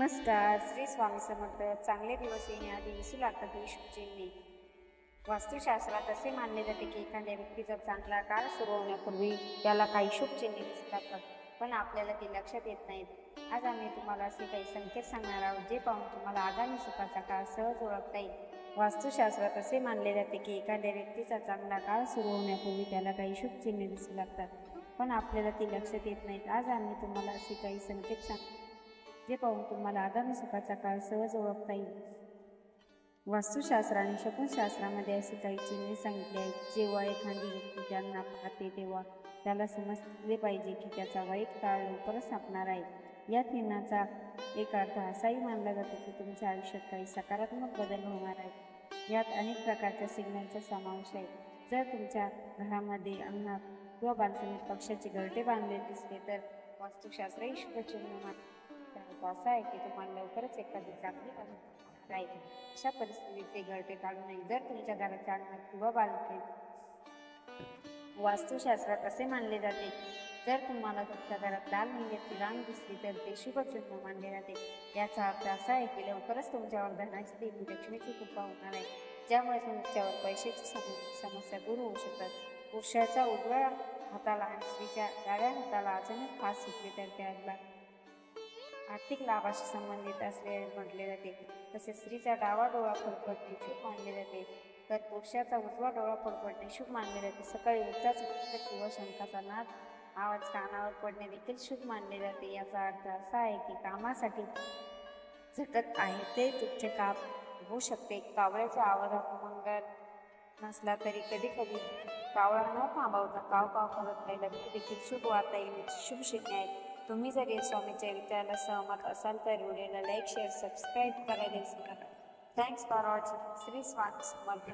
नमस्कार. श्री स्वामी समर्थ. चांगले दिवस येण्याआधी दिसू लागतात ही शुभचिन्हे वास्तुशास्त्रात असे मानले जाते की एखाद्या व्यक्तीचा चांगला काळ सुरू होण्यापूर्वी त्याला काही शुभचिन्हे दिसतात लागतात पण आपल्याला ते लक्षात येत नाहीत. आज आम्ही तुम्हाला असे काही संकेत सांगणार आहोत जे पाहून तुम्हाला आगामी सुखाचा काळ सहज ओळखता येईल. वास्तुशास्त्रात असे मानले जाते की एखाद्या व्यक्तीचा चांगला काळ सुरू होण्यापूर्वी त्याला काही शुभचिन्हे दिसू लागतात. पण आपल्याला ती लक्षात येत नाहीत. आज आम्ही तुम्हाला असे काही संकेत सांग जे पाहून तुम्हाला आगामी सुखाचा काळ सहज ओळखता येईल. वास्तुशास्त्र आणि शकुनशास्त्रामध्ये असे काही चिन्हे सांगितले आहेत. जेव्हा एखादी व्यक्ती त्यांना पाहते तेव्हा त्याला समजले पाहिजे की त्याचा वाईट काळ लवकरच संपणार आहे. या चिन्हाचा एक अर्थ असाही मानला जातो की तुमच्या आयुष्यात काही सकारात्मक बदल होणार आहेत. यात अनेक प्रकारच्या सिग्नलचा समावेश आहे. जर तुमच्या घरामध्ये अंगणात किंवा बांधकामात पक्षाचे घरटे बांधले दिसले तर वास्तुशास्त्रही शुभचिन्ह मानते. अर्थ असा आहे की तुम्हाला लवकरच एखादी चांगली राहील अशा परिस्थितीत ते घरटे काढू नये जर तुमच्या घराच्या अंगणात किंवा बालकेत वास्तुशास्त्रात असे मानले जाते जर तुम्हाला तुमच्या घरात लाल महिन्याची रांग दिसली तर ते शुभचिन्ह मानले जाते. याचा अर्थ असा आहे की लवकरच तुमच्यावर धनाची देवी लक्ष्मीची कृपा होणार आहे ज्यामुळे तुमच्यावर पैशाची समस्या दूर होऊ शकतात. पुरुषाच्या उजव्या हाताला आणि स्त्रीच्या डाव्या हाताला अचानक फास सुटली तर त्या आर्थिक लाभाशी संबंधित असले म्हटले जाते. तसेच स्त्रीचा डावा डोळा फडफडणे शुभ मानले जाते. तर पुरुषाचा उजवा डोळा फडफडणे शुभ मानले जाते. सकाळी उठताच किंवा शंखाचा नाद आवाज कानावर पडणे देखील शुभ मानले जाते. याचा अर्थ असा आहे की कामासाठी झटत आहे ते तुमचे काम होऊ शकते. कावळ्याच्या आवाजात मंगल नसला तरी कधी कधी कावळा न थांबवता काव काव करत राहिला देखील शुभ वार्ता येण्याची शुभ शिकणे आहे. तुम्ही जर या स्वामीच्या विचाराला सहमत असाल तर व्हिडिओला लाईक शेअर सबस्क्राईब करायला विसरू नका thanks for watching Shri Swami Samarth